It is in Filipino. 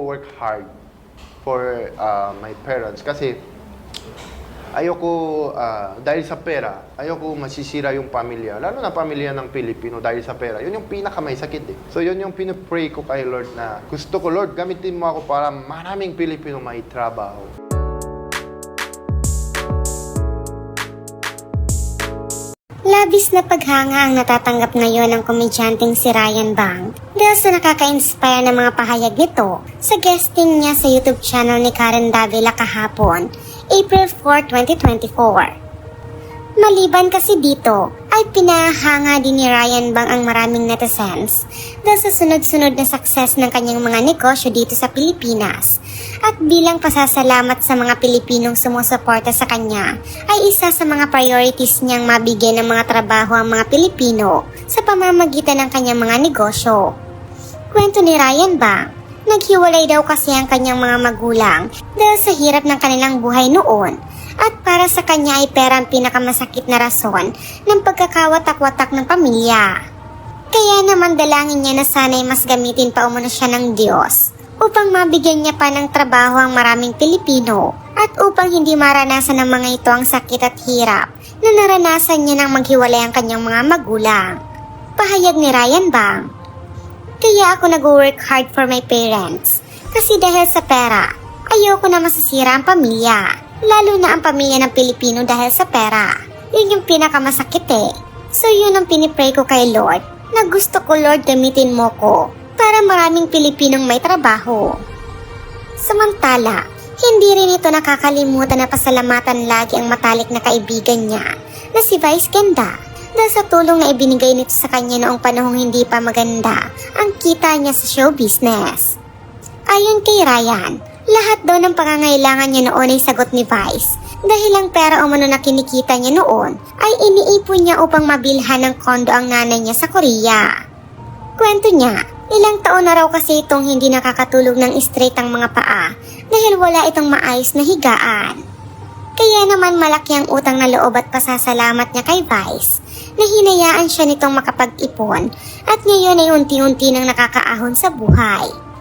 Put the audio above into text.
work hard for uh, my parents kasi ayoko ah, dahil sa pera, ayoko masisira yung pamilya. Lalo na pamilya ng Pilipino dahil sa pera. Yun yung pinaka may sakit eh. So yun yung pinipray ko kay Lord na gusto ko Lord, gamitin mo ako para maraming Pilipino may trabaho. Labis na paghanga ang natatanggap ngayon ng komedyanteng si Ryan Bang dahil sa nakaka-inspire na mga pahayag nito sa guesting niya sa YouTube channel ni Karen Davila kahapon, April 4, 2024. Maliban kasi dito, ay pinahanga din ni Ryan Bang ang maraming netizens dahil sa sunod-sunod na success ng kanyang mga negosyo dito sa Pilipinas. At bilang pasasalamat sa mga Pilipinong sumusuporta sa kanya, ay isa sa mga priorities niyang mabigyan ng mga trabaho ang mga Pilipino sa pamamagitan ng kanyang mga negosyo. Kwento ni Ryan Bang, naghiwalay daw kasi ang kanyang mga magulang dahil sa hirap ng kanilang buhay noon at para sa kanya ay pera ang pinakamasakit na rason ng pagkakawatak-watak ng pamilya. Kaya naman dalangin niya na sana'y mas gamitin pa umano siya ng Diyos upang mabigyan niya pa ng trabaho ang maraming Pilipino at upang hindi maranasan ng mga ito ang sakit at hirap na naranasan niya nang maghiwalay ang kanyang mga magulang. Pahayag ni Ryan Bang, kaya ako nag-work hard for my parents. Kasi dahil sa pera, ayoko na masasira ang pamilya. Lalo na ang pamilya ng Pilipino dahil sa pera. Yun yung pinakamasakit eh. So yun ang pinipray ko kay Lord na gusto ko Lord gamitin mo ko para maraming Pilipinong may trabaho. Samantala, hindi rin ito nakakalimutan na pasalamatan lagi ang matalik na kaibigan niya na si Vice Ganda dahil sa tulong na ibinigay nito sa kanya noong panahong hindi pa maganda ang kita niya sa show business. Ayon kay Ryan, lahat daw ng pangangailangan niya noon ay sagot ni Vice dahil ang pera umano na kinikita niya noon ay iniipon niya upang mabilhan ng kondo ang nanay niya sa Korea. Kwento niya, ilang taon na raw kasi itong hindi nakakatulog ng straight ang mga paa dahil wala itong maayos na higaan. Kaya naman malaki ang utang na loob at pasasalamat niya kay Vice na hinayaan siya nitong makapag-ipon at ngayon ay unti-unti nang nakakaahon sa buhay.